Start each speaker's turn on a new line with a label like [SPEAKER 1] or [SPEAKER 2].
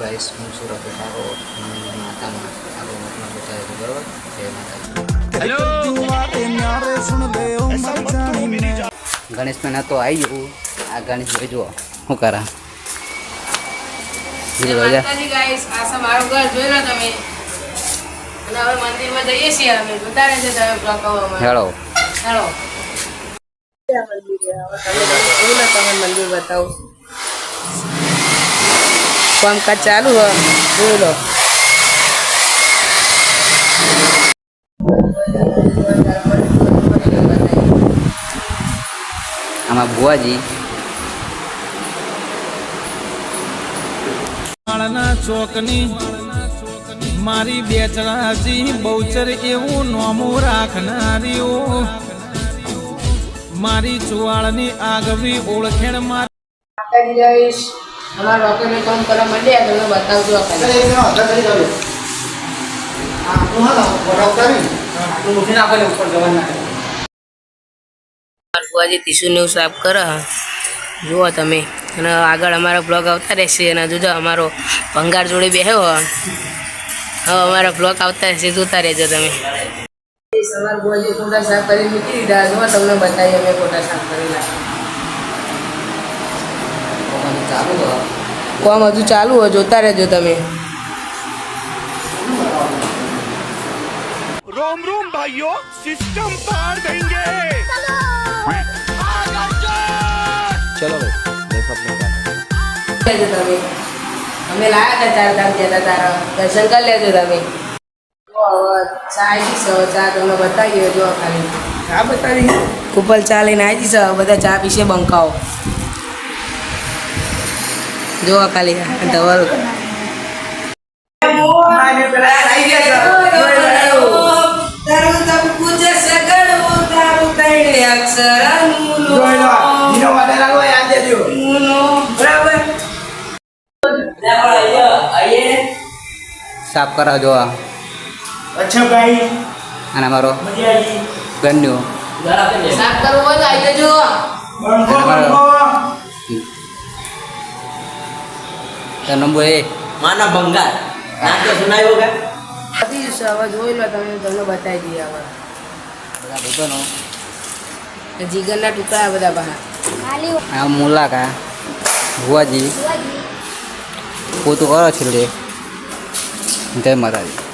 [SPEAKER 1] Guys હું સુરત આવો માતામાં આવો મતલબ બતાવે છે બરોબર જય માતાજી ગણેશ મેં તો આવી ગયું આ ગણેશ ભાઈ જુઓ શું કરા ધીરે ભાઈ જા.
[SPEAKER 2] માતાજી guys, આ છે મારું ઘર જોઈ લો તમે અને હવે મંદિરમાં જઈએ છીએ અમે જોતા રહેજો તમે vlog આવવામાં.
[SPEAKER 1] હેળો
[SPEAKER 2] ચાલો ક્યાં મંદિર છે? હવે તમે જોયું ને તમે મંદિર બતાવું કામકાજ ચાલુ હોય. જોઈ લો
[SPEAKER 1] આમાં ભુવાજી.
[SPEAKER 3] માળના ચોકની મારી બેચરાજી બહુચર એવું નોમું રાખનારીઓ. મારી ચુવાળની આગવી ઓળખેણ મારી
[SPEAKER 2] જઈશ અમારા ડોક્ટરને કામ કરવા માંડ્યા તમે બતાવજો બુઆજી ટીસ્યુ નું સાફ કરો જુઓ તમે. અને આગળ અમારો બ્લોગ આવતા રહેશે. અને જોજો અમારો ભંગાર જોડે બેહ્યો હવે અમારા બ્લોગ આવતા રહેશે જોતા રહેજો તમે. સવાર બુઆજી ફોટા સાફ કરી મૂકી દીધા. જો તમને બતાવી અમે ફોટા સાફ કરેલા. કોમ હજુ ચાલુ હોય જોતા રહેજો તમે.
[SPEAKER 3] રોમ રોમ ભાઈઓ સિસ્ટમ પાર દેંગે
[SPEAKER 1] ચલો. ભાઈ
[SPEAKER 2] તમે. અમે લાયા હતા ચાર ધામ જતા તારા. દર્શન કરી લેજો તમે. ચા પીશો ચા તમને બતાવી જો ખાલી. હા બતાવી. કુપલ ચા લઈને આવી જશે બધા ચા પીશે બંકાઓ. જો ખાલી ધવલ. તારું તપ પૂજ સગડું તારું તૈણે અક્ષરનું બરાબર
[SPEAKER 1] સાફ કરાવજો જોવા.
[SPEAKER 3] અચ્છા ભાઈ.
[SPEAKER 1] અને મારો
[SPEAKER 3] મજાજી
[SPEAKER 2] સાફ કરવું હોય તો આવી જજો.
[SPEAKER 1] તો નંબર એ.
[SPEAKER 4] માના ભંગાર. નાટ્ય સુનાયો કે?
[SPEAKER 2] જશે હવે જોઈ લો તમે તમને બતાવી દઈએ હવે.
[SPEAKER 1] બધા ભાઈબંધો.
[SPEAKER 2] જીગરના ટુકડા બધા બહાર.
[SPEAKER 1] આ મુલાકા ભુવાજી? પોતું કરો છેલ્લે. જય માતાજી.